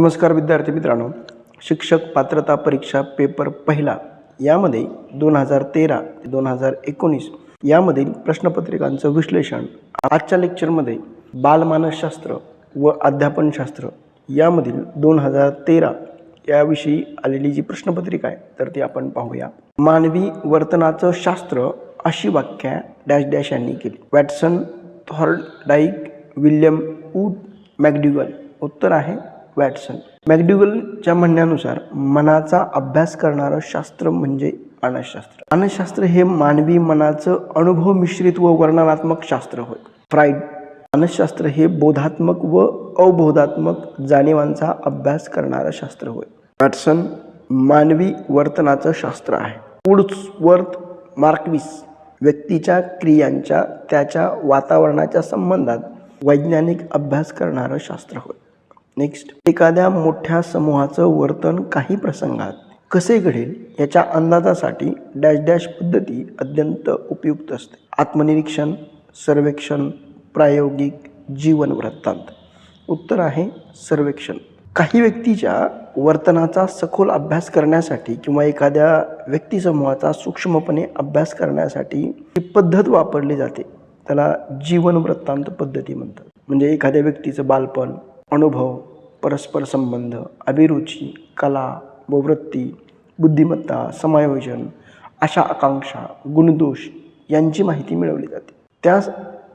नमस्कार विद्यार्थी मित्रांनो. शिक्षक पात्रता परीक्षा पेपर पहिला यामध्ये दोन हजार तेरा ते दोन हजार एकोणीस यामधील प्रश्नपत्रिकांचं विश्लेषण आजच्या लेक्चरमध्ये बालमानसशास्त्र व अध्यापनशास्त्र यामधील दोन हजार तेरा याविषयी आलेली जी प्रश्नपत्रिका आहे तर ती आपण पाहूया. मानवी वर्तनाचं शास्त्र अशी व्याख्या डॅश डॅश यांनी केली. वॅटसन थॉर्डाईक विल्यम ऊट मॅगड्युगल उत्तर आहे वॅटसन. मॅगड्युगलच्या म्हणण्यानुसार मनाचा अभ्यास करणारं शास्त्र म्हणजे मानसशास्त्र मानसशास्त्र हे मानवी मनाचं अनुभव मिश्रित व वर्णनात्मक शास्त्र होय. फ्राईड मानसशास्त्र हे बोधात्मक व अवबोधात्मक जाणीवांचा अभ्यास करणारं शास्त्र होय. वॅटसन मानवी वर्तनाचं शास्त्र आहे. वुड्सवर्थ मार्कविस व्यक्तीच्या क्रियांच्या त्याच्या वातावरणाच्या संबंधात वैज्ञानिक अभ्यास करणारं शास्त्र होय. नेक्स्ट एखाद्या मोठ्या समूहाचं वर्तन काही प्रसंगात कसे घडेल याच्या अंदाजासाठी डॅश डॅश पद्धती अत्यंत उपयुक्त असते. आत्मनिरीक्षण सर्वेक्षण प्रायोगिक जीवन वृत्तांत. उत्तर आहे सर्वेक्षण. काही व्यक्तीच्या वर्तनाचा सखोल अभ्यास करण्यासाठी किंवा एखाद्या व्यक्तिसमूहाचा सूक्ष्मपणे अभ्यास करण्यासाठी ही पद्धत वापरली जाते. त्याला जीवन वृत्तांत पद्धती म्हणतात. म्हणजे एखाद्या व्यक्तीचं बालपण अनुभव परस्पर संबंध अभिरुची कला व वृत्ती बुद्धिमत्ता समायोजन अशा आकांक्षा गुणदोष यांची माहिती मिळवली जाते. त्या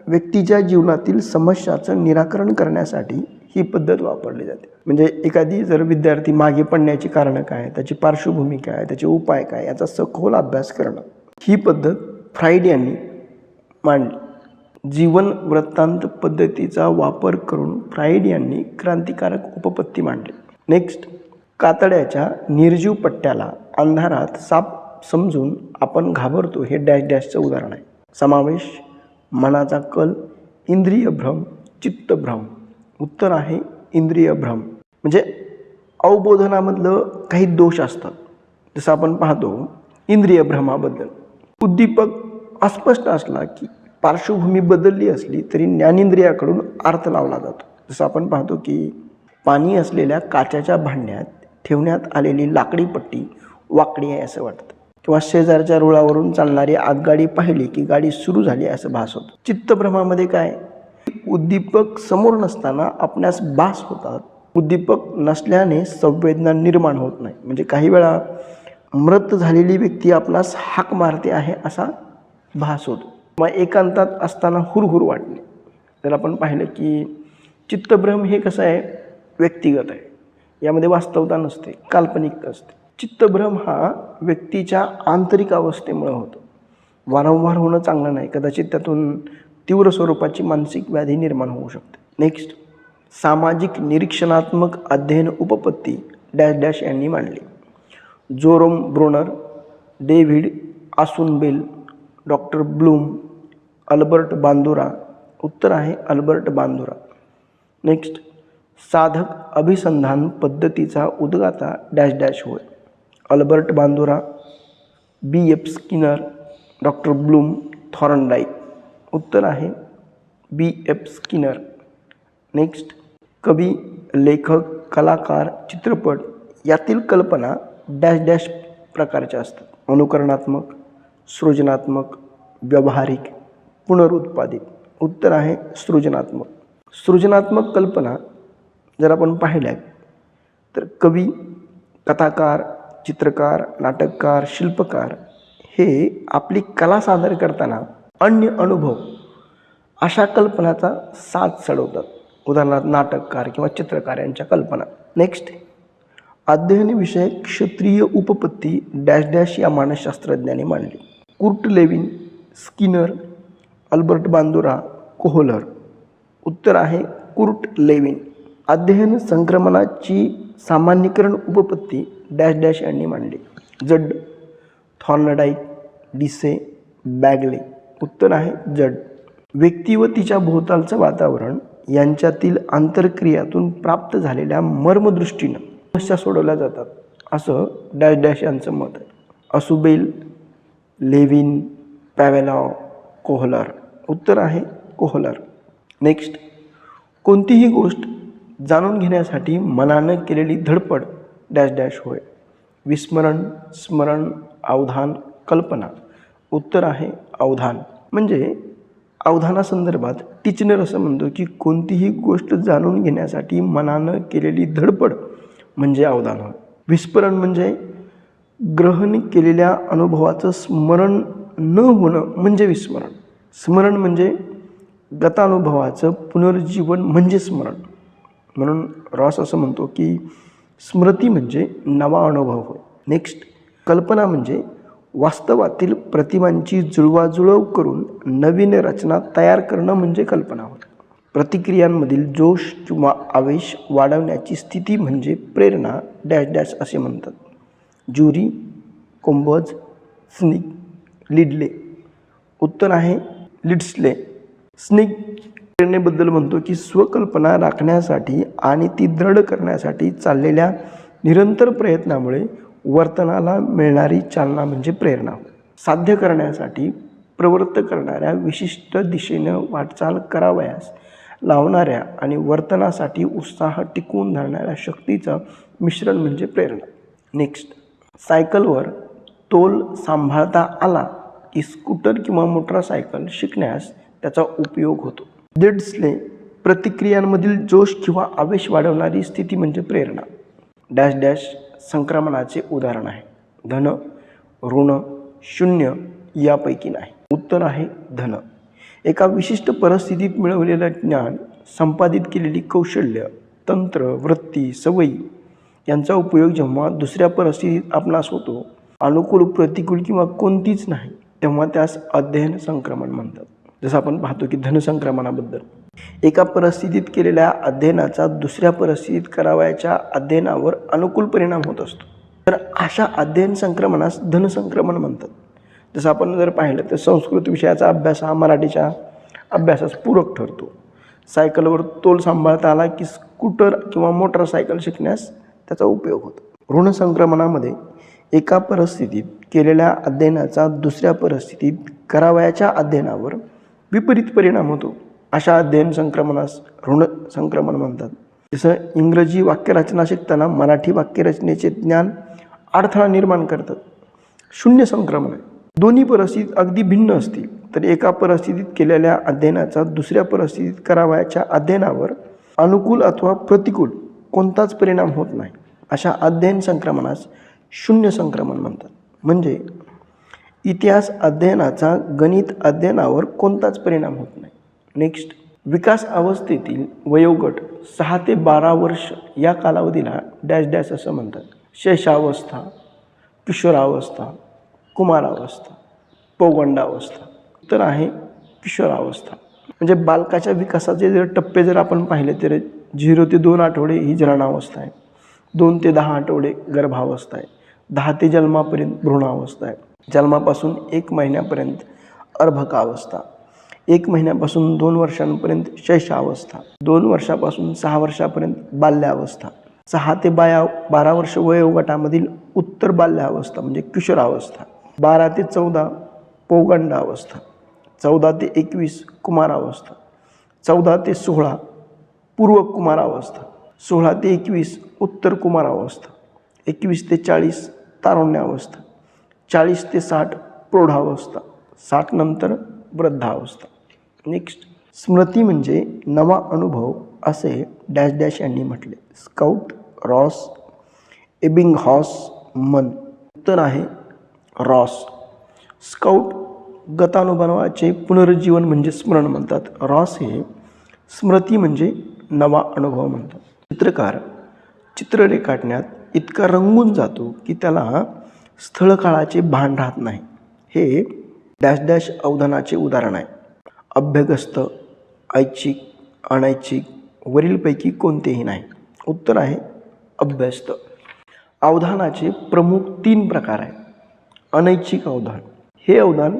व्यक्तीच्या जीवनातील समस्याचं निराकरण करण्यासाठी ही पद्धत वापरली जाते. म्हणजे एखादी जर विद्यार्थी मागे पडण्याची कारणं काय त्याची पार्श्वभूमी काय त्याचे उपाय काय याचा सखोल अभ्यास करणं. ही पद्धत फ्राईड यांनी मांडली. जीवन वृत्तांत पद्धतीचा वापर करून फ्राईड यांनी क्रांतिकारक उपपत्ती मांडली. नेक्स्ट कातड्याच्या निर्जीव पट्ट्याला अंधारात साप समजून आपण घाबरतो हे डॅश डॅशचं उदाहरण आहे. समावेश मनाचा कल इंद्रिय भ्रम चित्तभ्रम उत्तर आहे इंद्रिय भ्रम. म्हणजे अवबोधनामधलं काही दोष असतात. जसं आपण पाहतो इंद्रिय भ्रमाबद्दल. उद्दीपक अस्पष्ट असला की पार्श्वभूमी बदलली असली तरी ज्ञानेंद्रियाकडून अर्थ लावला जातो. जसं आपण पाहतो की पाणी असलेल्या काचेच्या भांड्यात ठेवण्यात आलेली लाकडी पट्टी वाकडी आहे असं वाटतं. किंवा शेजारच्या रुळावरून चालणारी आगगाडी पाहिली की गाडी सुरू झाली असं भास होतं. चित्तभ्रमामध्ये काय? उद्दीपक समोर नसताना आपणास भास होतात. उद्दीपक नसल्याने संवेदना निर्माण होत नाही. म्हणजे काही वेळा मृत झालेली व्यक्ती आपणास हाक मारते आहे असा भास होतो. मग एकांतात असताना हुरहुर वाटणे तर आपण पाहिलं की चित्तभ्रम हे कसं आहे? व्यक्तिगत आहे. यामध्ये वास्तवता नसते काल्पनिकता असते. चित्तभ्रम हा व्यक्तीच्या आंतरिक अवस्थेमुळे होतो. वारंवार होणं चांगलं नाही. कदाचित त्यातून तीव्र स्वरूपाची मानसिक व्याधी निर्माण होऊ शकते. नेक्स्ट सामाजिक निरीक्षणात्मक अध्ययन उपपत्ती डॅश डॅश यांनी मांडली. Jerome Bruner David Ausubel doctor Bloom Albert Bandura उत्तर आहे अल्बर्ट बांदुरा. नेक्स्ट साधक अभिसंधान पद्धतीचा उद्गाता डॅश डॅश होय. Albert Bandura B. F. Skinner doctor Bloom Thorndike उत्तर आहे बी. एफ. स्किनर. नेक्स्ट कवी लेखक कलाकार चित्रपट यातील कल्पना डॅश डॅश प्रकारच्या असतात. अनुकरणात्मक सृजनात्मक व्यावहारिक पुनरुत्पादित. उत्तर आहे सृजनात्मक. सृजनात्मक कल्पना जर आपण पाहिल्या तर कवी कथाकार चित्रकार नाटककार शिल्पकार हे आपली कला सादर करताना अन्य अनुभव अशा कल्पनाचा साथ चढवतात. उदाहरणार्थ नाटककार किंवा चित्रकार यांच्या कल्पना. नेक्स्ट अध्ययनविषयक क्षत्रिय उपपत्ती डॅश डॅश या मानसशास्त्रज्ञाने मांडली. Kurt Lewin Skinner Albert Bandura Kohler. उत्तर आहे कुर्ट लेविन. अध्ययन संक्रमणाची सामान्यीकरण उपपत्ती डॅश डॅश यांनी मांडली. जड थॉर्नडाईक डिसे बॅगले. उत्तर आहे जड. व्यक्ती व तिच्या भोवतालचं वातावरण यांच्यातील आंतरक्रियातून प्राप्त झालेल्या मर्मदृष्टीनं समस्या सोडवल्या जातात. असं डॅश डॅश यांचं मत आहे. Ausubel Lewin Pavlov Kohler. उत्तर आहे कोहलर. नेक्स्ट कोणतीही गोष्ट जाणून घेण्यासाठी मनानं केलेली धडपड डॅश डॅश होय. विस्मरण स्मरण अवधान कल्पना. उत्तर आहे अवधान. म्हणजे अवधानासंदर्भात टिचनर असं म्हणतो की कोणतीही गोष्ट जाणून घेण्यासाठी मनानं केलेली धडपड म्हणजे अवधान होय. विस्मरण म्हणजे ग्रहण केलेल्या अनुभवाचं स्मरण न होणं म्हणजे विस्मरण. स्मरण म्हणजे गतानुभवाचं पुनर्जीवन म्हणजे स्मरण. म्हणून रॉस असं म्हणतो की स्मृती म्हणजे नवा अनुभव होय. नेक्स्ट कल्पना म्हणजे वास्तवातील प्रतिमांची जुळवाजुळव करून नवीन रचना तयार करणं म्हणजे कल्पना होय. प्रतिक्रियांमधील जोश किंवा आवेश वाढवण्याची स्थिती म्हणजे प्रेरणा डॅश डॅश असे म्हणतात. ज्युरी कोंबज स्निक लिडले. उत्तर आहे लिड्सले. स्निक प्रेरणेबद्दल म्हणतो की स्वकल्पना राखण्यासाठी आणि ती दृढ करण्यासाठी चाललेल्या निरंतर प्रयत्नामुळे वर्तनाला मिळणारी चालना म्हणजे प्रेरणा. साध्य करण्यासाठी प्रवृत्त करणाऱ्या विशिष्ट दिशेनं वाटचाल करावयास लावणाऱ्या आणि वर्तनासाठी उत्साह टिकवून धरणाऱ्या शक्तीचं मिश्रण म्हणजे प्रेरणा. नेक्स्ट सायकलवर तोल सांभाळता आला की स्कूटर किंवा मोटरसायकल शिकण्यास त्याचा उपयोग होतो. लिड्सने प्रतिक्रियांमधील जोश किंवा आवेश वाढवणारी स्थिती म्हणजे प्रेरणा. डॅश डॅश संक्रमणाचे उदाहरण आहे. धन ऋण शून्य यापैकी नाही. उत्तर आहे धन. एका विशिष्ट परिस्थितीत मिळवलेलं ज्ञान संपादित केलेली कौशल्य तंत्र वृत्ती सवयी यांचा उपयोग जेव्हा दुसऱ्या परिस्थितीत आपणास होतो अनुकूल प्रतिकूल किंवा कोणतीच नाही तेव्हा त्यास अध्ययन संक्रमण म्हणतात. जसं आपण पाहतो की धनसंक्रमणाबद्दल एका परिस्थितीत केलेल्या अध्ययनाचा दुसऱ्या परिस्थितीत करावयाच्या अध्ययनावर अनुकूल परिणाम होत असतो. तर अशा अध्ययन संक्रमणास धनसंक्रमण म्हणतात. जसं आपण जर पाहिलं तर संस्कृत विषयाचा अभ्यास हा मराठीच्या अभ्यासास पूरक ठरतो. सायकलवर तोल सांभाळता आला की स्कूटर किंवा मोटरसायकल शिकण्यास त्याचा उपयोग होतो. ऋण संक्रमणामध्ये एका परिस्थितीत केलेल्या अध्ययनाचा दुसऱ्या परिस्थितीत करावयाच्या अध्ययनावर विपरीत परिणाम होतो. अशा अध्ययन संक्रमणास ऋण संक्रमण म्हणतात. जसं इंग्रजी वाक्यरचना शिकताना मराठी वाक्यरचनेचे ज्ञान अडथळा निर्माण करतात. शून्य संक्रमण. आहे दोन्ही परिस्थितीत अगदी भिन्न असतील तर एका परिस्थितीत केलेल्या अध्ययनाचा दुसऱ्या परिस्थितीत करावयाच्या अध्ययनावर अनुकूल अथवा प्रतिकूल कोणताच परिणाम होत नाही. अशा अध्ययन संक्रमणास शून्य संक्रमण म्हणतात. म्हणजे इतिहास अध्ययनाचा गणित अध्ययनावर कोणताच परिणाम होत नाही. नेक्स्ट विकास अवस्थेतील वयोगट सहा ते बारा वर्ष या कालावधीला डॅश डॅश असं म्हणतात. शेषावस्था किशोरावस्था कुमारावस्था पौगंडावस्था तर आहे किशोरावस्था. म्हणजे बालकाच्या विकासाचे जर टप्पे जर आपण पाहिले तर झिरो ते दोन आठवडे ही जरणावस्था आहे. दोन ते दहा आठवडे गर्भावस्था आहे दहा ते जन्मापर्यंत भ्रूणावस्था आहे जन्मापासून एक महिन्यापर्यंत अर्भकावस्था. एक महिन्यापासून दोन वर्षांपर्यंत शैशावस्था. दोन वर्षापासून सहा वर्षापर्यंत बाल्यावस्था. सहा ते बाया बारा वर्ष वयोगटामधील उत्तर बाल्यावस्था म्हणजे किशोरावस्था. बारा ते चौदा पौगंडावस्था. चौदा ते एकवीस कुमारावस्था. चौदा ते सोळा पूर्व कुमारावस्था सोळा ते एकवीस उत्तर कुमारावस्था एकवीस ते चाळीस तारुण्यावस्था चाळीस ते साठ प्रौढावस्था साठ नंतर वृद्धावस्था नेक्स्ट स्मृती म्हणजे नवा अनुभव असे डॅश डॅश यांनी म्हटले. स्काउट रॉस एबिंग हॉस मन उत्तर आहे रॉस स्काउट गतानुभवाचे पुनरुज्जीवन म्हणजे स्मरण म्हणतात. रॉस हे स्मृती म्हणजे नवा अनुभव म्हणतात. चित्रकार चित्र रेखाटण्यात इतका रंगून जातो की त्याला स्थळकाळाचे भान राहत नाही. हे डॅश डॅश अवधानाचे उदाहरण आहे. अभ्यगस्त ऐच्छिक अनैच्छिक वरीलपैकी कोणतेही नाही. उत्तर आहे अभ्यस्त. अवधानाचे प्रमुख तीन प्रकार आहेत. अनैच्छिक अवधान. हे अवधान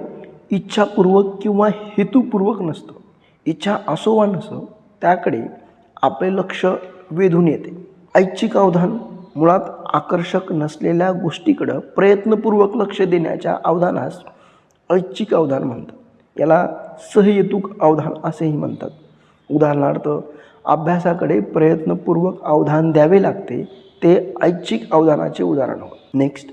इच्छापूर्वक किंवा हेतुपूर्वक नसतं. इच्छा असो वा नसो त्याकडे आपले लक्ष वेधून येते. ऐच्छिक अवधान मुळात आकर्षक नसलेल्या गोष्टीकडं प्रयत्नपूर्वक लक्ष देण्याच्या अवधानास ऐच्छिक अवधान म्हणतात. याला सहहेतुक अवधान असेही म्हणतात. उदाहरणार्थ अभ्यासाकडे प्रयत्नपूर्वक अवधान द्यावे लागते ते ऐच्छिक अवधानाचे उदाहरण होय. नेक्स्ट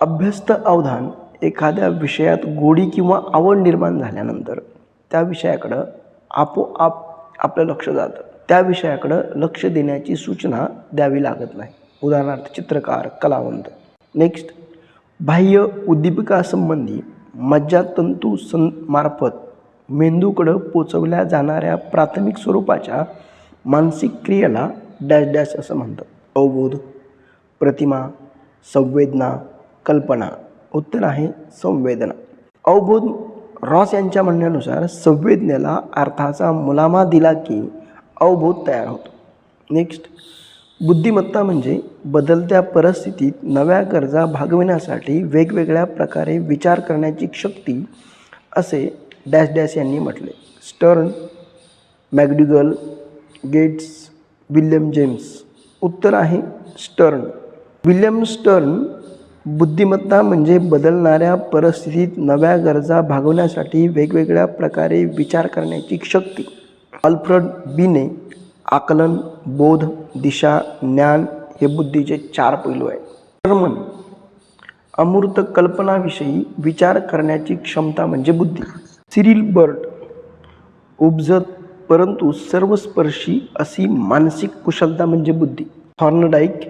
अभ्यस्त अवधान एखाद्या विषयात गोडी किंवा आवड निर्माण झाल्यानंतर त्या विषयाकडं आपोआप आपलं लक्ष जातं. त्या विषयाकडं लक्ष देण्याची सूचना द्यावी लागत नाही. उदाहरणार्थ चित्रकार कलावंत. नेक्स्ट बाह्य उद्दीपिकासंबंधी मज्जातंतू सं मार्फत मेंदूकडं पोचवल्या जाणाऱ्या प्राथमिक स्वरूपाच्या मानसिक क्रियेला डॅश डॅश असं म्हणतात. अवबोध प्रतिमा संवेदना कल्पना उत्तर आहे संवेदना. अवबोध रॉस यांच्या म्हणण्यानुसार संवेदनेला अर्थाचा मुलामा दिला की अवबोध तयार होतो. नेक्स्ट बुद्धिमत्ता म्हणजे बदलत्या परिस्थितीत नव्या गरजा भागविण्यासाठी वेगवेगळ्या प्रकारे विचार करण्याची शक्ती असे डॅश डॅश यांनी म्हटले. Stern McDougall Gates William James. उत्तर आहे स्टर्न विल्यम स्टर्न बुद्धिमत्ता म्हणजे बदलणाऱ्या परिस्थितीत नव्या गरजा भागवण्यासाठी वेगवेगळ्या प्रकारे विचार करण्याची शक्ती. अल्फ्रेड बीने आकलन बोध दिशा ज्ञान हे बुद्धीचे चार पैलू आहेत. टर्मन अमूर्त कल्पनाविषयी विचार करण्याची क्षमता म्हणजे बुद्धी. सिरिल बर्ट उपजत परंतु सर्वस्पर्शी अशी मानसिक कुशलता म्हणजे बुद्धी. थॉर्नडाईक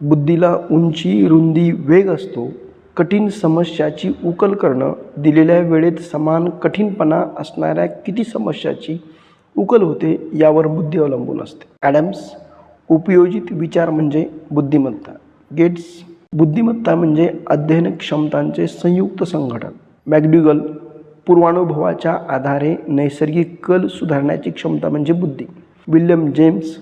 बुद्धीला उंची रुंदी वेग असतो. कठीण समस्याची उकल करणं दिलेल्या वेळेत समान कठीणपणा असणाऱ्या किती समस्याची उकल होते यावर बुद्धी अवलंबून असते. ॲडम्स उपयोजित विचार म्हणजे बुद्धिमत्ता. गेट्स बुद्धिमत्ता म्हणजे अध्ययन क्षमतांचे संयुक्त संघटन. मॅगड्युगल पूर्वानुभवाच्या आधारे नैसर्गिक कल सुधारण्याची क्षमता म्हणजे बुद्धी. विल्यम जेम्स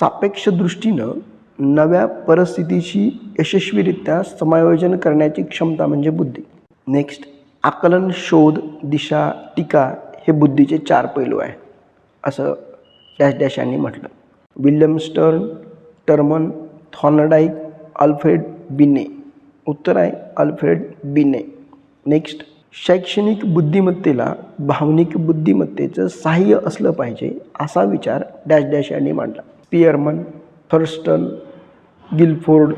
सापेक्ष दृष्टीनं नव्या परिस्थितीशी यशस्वीरित्या समायोजन करण्याची क्षमता म्हणजे बुद्धी. नेक्स्ट आकलन शोध दिशा टीका हे बुद्धीचे चार पैलू आहे असं डॅश डॅश यांनी म्हटलं. William Stern Terman Thorndike Alfred Binet. उत्तर आहे अल्फ्रेड बिने. नेक्स्ट शैक्षणिक बुद्धिमत्तेला भावनिक बुद्धिमत्तेचं सहाय्य असलं पाहिजे असा विचार डॅश डॅश यांनी मांडला. Spearman Thurstone Guilford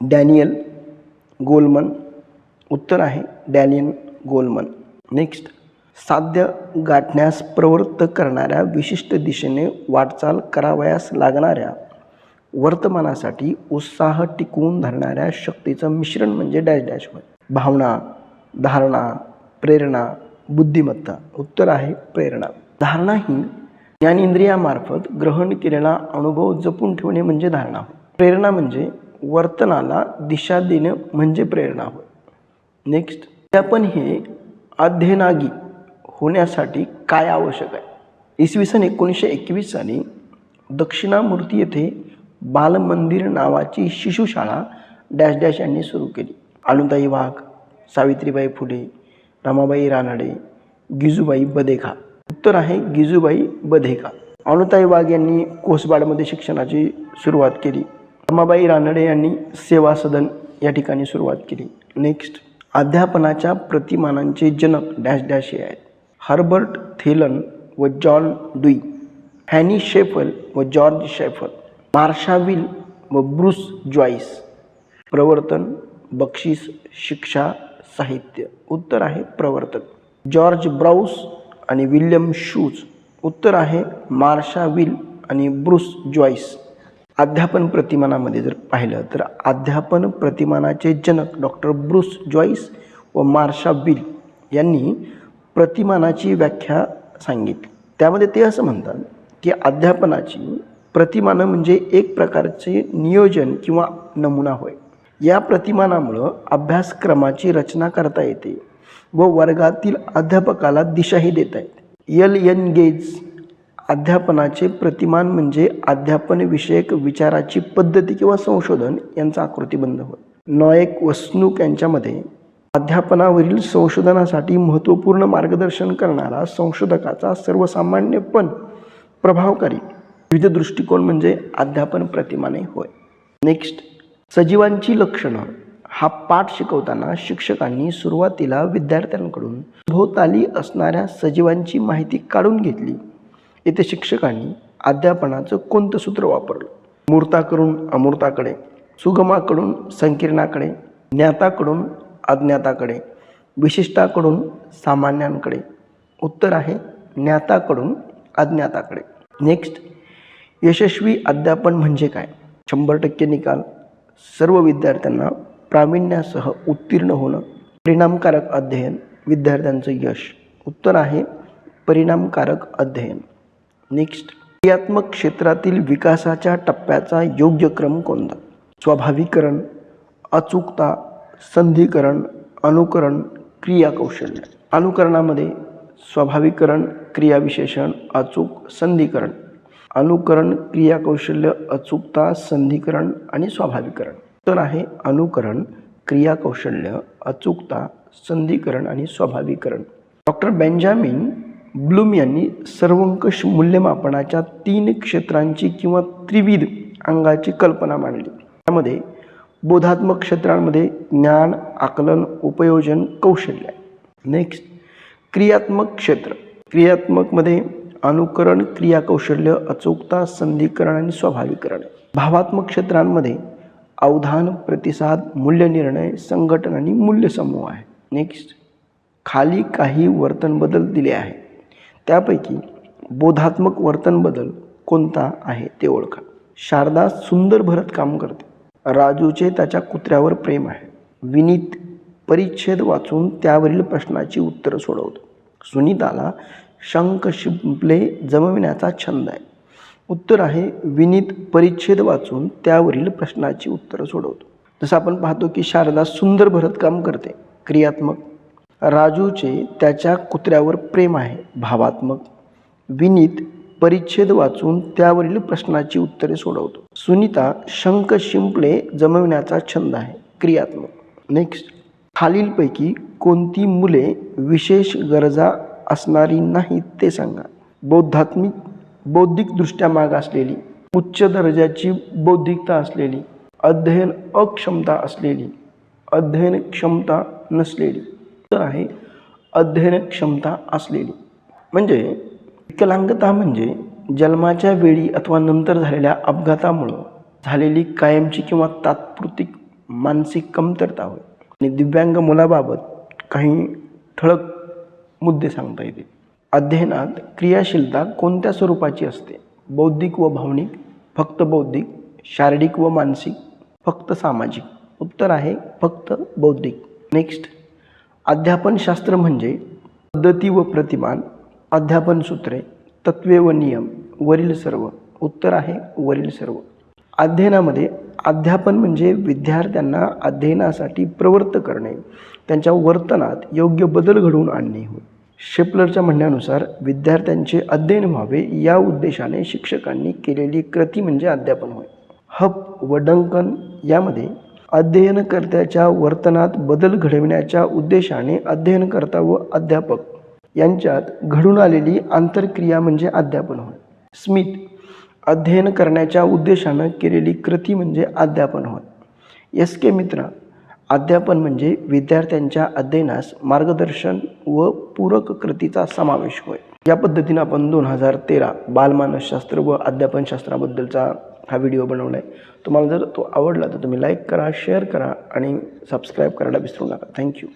Daniel Goleman. उत्तर आहे डॅनियल गोलमन. नेक्स्ट साध्य गाठण्यास प्रवृत्त करणाऱ्या विशिष्ट दिशेने वाटचाल करावयास लागणाऱ्या वर्तमानासाठी उत्साह टिकवून धरणाऱ्या शक्तीचं मिश्रण म्हणजे डॅश डॅश होय. भावना धारणा प्रेरणा बुद्धिमत्ता. उत्तर आहे प्रेरणा. धारणा ही ज्ञानेंद्रियामार्फत ग्रहण केलेला अनुभव जपून ठेवणे म्हणजे धारणा होय. प्रेरणा म्हणजे वर्तनाला दिशा देणं म्हणजे प्रेरणा होय. नेक्स्ट आपण हे अध्ययनागी होण्यासाठी काय आवश्यक आहे? इसवी सन एकोणीसशे एकवीस साली दक्षिणामूर्ती येथे बालमंदिर नावाची शिशुशाळा डॅश डॅश यांनी सुरू केली. अनुताई वाघ सावित्रीबाई फुले रमाबाई रानडे गिजूबाई बदेखा. उत्तर आहे गिजूबाई बदेखा. अनुताई वाघ यांनी कोसबाडमध्ये शिक्षणाची सुरुवात केली. रमाबाई रानडे यांनी सेवा सदन या ठिकाणी सुरुवात केली. नेक्स्ट अध्यापनाच्या प्रतिमानांचे जनक डॅश डॅश हे आहेत. हर्बर्ट थेलन व जॉन डुई हॅनी शेफल व जॉर्ज शेफल मार्शाविल व ब्रुस जॉईस प्रवर्तन बक्षीस शिक्षा साहित्य. उत्तर आहे प्रवर्तन. जॉर्ज ब्राऊस आणि विल्यम शूज. उत्तर आहे मार्शा विल आणि ब्रुस जॉईस अध्यापन प्रतिमानामध्ये जर पाहिलं तर अध्यापन प्रतिमानाचे जनक डॉक्टर ब्रुस जॉईस व मार्शा विल यांनी प्रतिमानाची व्याख्या सांगितली. त्यामध्ये ते असं म्हणतात की अध्यापनाची प्रतिमानं म्हणजे एक प्रकारचे नियोजन किंवा नमुना होय. या प्रतिमानामुळं अभ्यासक्रमाची रचना करता येते व वर्गातील अध्यापकाला दिशाही देता येते. L N. गेज अध्यापनाचे प्रतिमान म्हणजे अध्यापन विषयक विचाराची पद्धती किंवा संशोधन यांचा आकृतीबंध होय. नॉएक व स्नूक यांच्यामध्ये अध्यापनावरील संशोधनासाठी महत्त्वपूर्ण मार्गदर्शन करणारा संशोधकाचा सर्वसामान्य पण प्रभावकारी. विविध दृष्टिकोन म्हणजे अध्यापन प्रतिमाने होय. नेक्स्ट सजीवांची लक्षणं. हा पाठ शिकवताना शिक्षकांनी सुरुवातीला विद्यार्थ्यांकडून भोवताली असणाऱ्या सजीवांची माहिती काढून घेतली. येथे शिक्षकांनी अध्यापनाचं कोणतं सूत्र वापरलं? मूर्ताकडून अमूर्ताकडे सुगमाकडून संकीर्णाकडे ज्ञाताकडून अज्ञाताकडे विशिष्टाकडून सामान्यांकडे. उत्तर आहे ज्ञाताकडून अज्ञाताकडे. नेक्स्ट यशस्वी अध्यापन म्हणजे काय? शंभर टक्के निकाल. सर्व विद्यार्थ्यांना प्रावीण्यासह उत्तीर्ण होणं. परिणामकारक अध्ययन विद्यार्थ्यांचं यश. उत्तर आहे परिणामकारक अध्ययन. नेक्स्ट क्रियात्मक क्षेत्रातील विकासाच्या टप्प्याचा योग्य क्रम कोणता? स्वाभाविकरण अचूकता संधीकरण अनुकरण क्रियाकौशल्य. अनुकरणामध्ये स्वाभाविकरण क्रियाविशेषण अचूक संधीकरण. अनुकरण क्रियाकौशल्य अचूकता संधीकरण आणि स्वाभाविकरण. तर आहे अनुकरण क्रियाकौशल्य अचूकता संधीकरण आणि स्वाभाविकरण. डॉक्टर बेंजामिन ब्लूम यांनी सर्वंकष मूल्यमापनाच्या तीन क्षेत्रांची किंवा त्रिविध अंगाची कल्पना मांडली. त्यामध्ये बोधात्मक क्षेत्रांमध्ये ज्ञान आकलन उपयोजन कौशल्य नेक्स्ट क्रियात्मक क्षेत्र. क्रियात्मकमध्ये अनुकरण क्रियाकौशल्य अचूकता संधीकरण आणि स्वाभाविकरण भावात्मक क्षेत्रांमध्ये अवधान प्रतिसाद मूल्यनिर्णय संघटन आणि मूल्यसमूह आहे. नेक्स्ट खाली काही वर्तन बदल दिले आहे. त्यापैकी बोधात्मक वर्तन बदल कोणता आहे ते ओळखा. शारदा सुंदर भरत काम करते. राजूचे त्याच्या कुत्र्यावर प्रेम आहे. विनीत परिच्छेद वाचून त्यावरील प्रश्नाची उत्तरं सोडवतो. सुनीताला शंख शिंपले जमविण्याचा छंद आहे. उत्तर आहे विनीत परिच्छेद वाचून त्यावरील प्रश्नाची उत्तरं सोडवतो. जसं आपण पाहतो की शारदा सुंदर भरतकाम करते क्रियात्मक. राजूचे त्याच्या कुत्र्यावर प्रेम आहे भावात्मक. विनीत परिच्छेद वाचून त्यावरील प्रश्नाची उत्तरे सोडवतो. सुनीता शंख शिंपले जमविण्याचा छंद आहे क्रियात्मक. नेक्स्ट खालीलपैकी कोणती मुले विशेष गरजा असणारी नाहीत ते सांगा. बौद्धात्मिक बौद्धिकदृष्ट्या माग असलेली उच्च दर्जाची बौद्धिकता असलेली अध्ययन अक्षमता असलेली अध्ययन क्षमता नसलेली तर आहे अध्ययन क्षमता असलेली. म्हणजे विकलांगता म्हणजे जन्माच्या वेळी अथवा नंतर झालेल्या अपघातामुळं झालेली कायमची किंवा तात्पुरती मानसिक कमतरता होय. आणि दिव्यांग मुलाबाबत काही ठळक मुद्दे सांगता येतील अध्ययनात क्रियाशीलता कोणत्या स्वरूपाची असते? बौद्धिक व भावनिक? फक्त बौद्धिक? शारीरिक व मानसिक? फक्त सामाजिक? उत्तर आहे फक्त बौद्धिक. नेक्स्ट अध्यापनशास्त्र म्हणजे पद्धती व प्रतिमान. अध्यापन सूत्रे. तत्वे व नियम वरील सर्व. उत्तर आहे वरील सर्व. अध्ययनामध्ये अध्यापन म्हणजे विद्यार्थ्यांना अध्ययनासाठी प्रवृत्त करणे त्यांच्या वर्तनात योग्य बदल घडवून आणणे होय. शेपलरच्या म्हणण्यानुसार विद्यार्थ्यांचे अध्ययन व्हावे या उद्देशाने शिक्षकांनी केलेली कृती म्हणजे अध्यापन होय. हप व डंकन यामध्ये अध्ययनकर्त्याच्या वर्तनात बदल घडविण्याच्या उद्देशाने अध्ययनकर्ता व अध्यापक यांच्यात घडून आलेली आंतरक्रिया म्हणजे अध्यापन होय. स्मिथ अध्ययन करण्याच्या उद्देशानं केलेली कृती म्हणजे अध्यापन होय. एस के मित्रा अध्यापन म्हणजे विद्यार्थ्यांच्या अध्ययनास मार्गदर्शन व पूरक कृतीचा समावेश होय. या पद्धतीनं आपण दोन हजार तेरा बालमानसशास्त्र व अध्यापनशास्त्राबद्दलचा हा व्हिडिओ बनवला आहे तुम्हाला जर तो आवडला तर तुम्ही लाईक करा शेअर करा आणि सबस्क्राईब करायला विसरू नका. थँक्यू